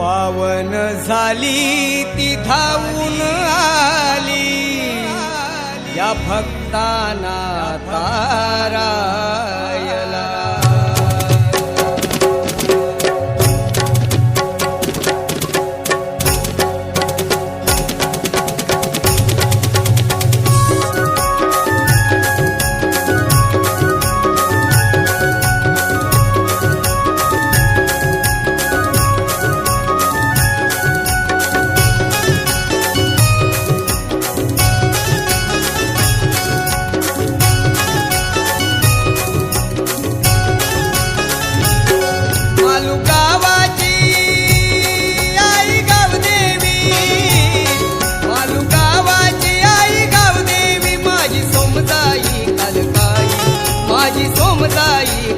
पावन झाली ती धावून आली. या भक्ताना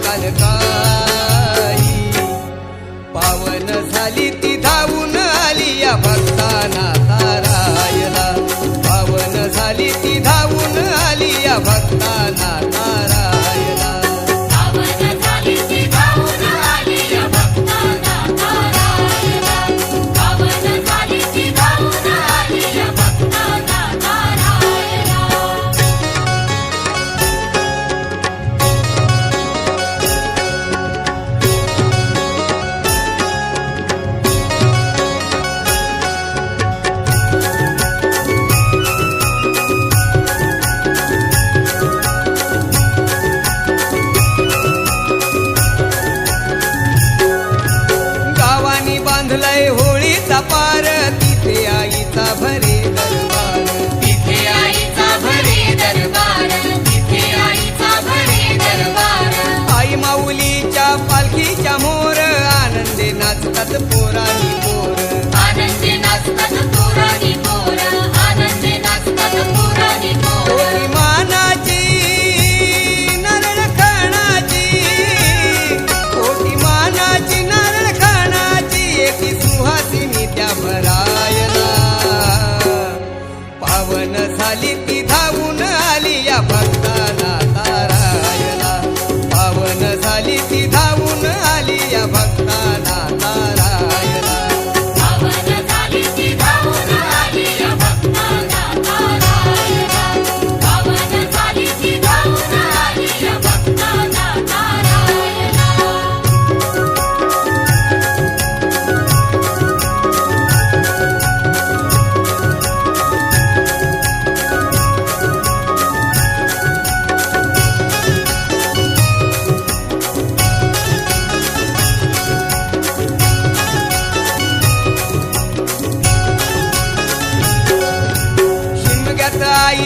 कनकाई पावन झाली ती धावून आली या भक्ताना तारायला. पावन झाली ती धावून आली या भक्त बांधलाय होळीचा पा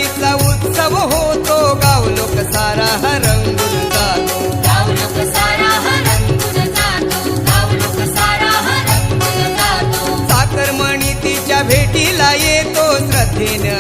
गणपतीचा उत्सव होतो गाव लोक सारा हरंगून जातो. साकरमणी तिच्या भेटीला येतो श्रद्धेनं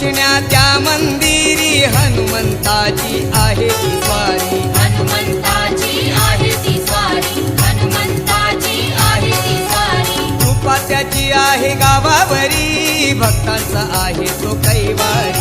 दक्षिणा त्या मंदिरी हनुमंताची आहे ती स्वारी. हनुमंताची आहे ती स्वारी. हनुमंताची आहे ती स्वारी. कृपा त्याची आहे गावावरी भक्तांचा आहे तो कैवारी.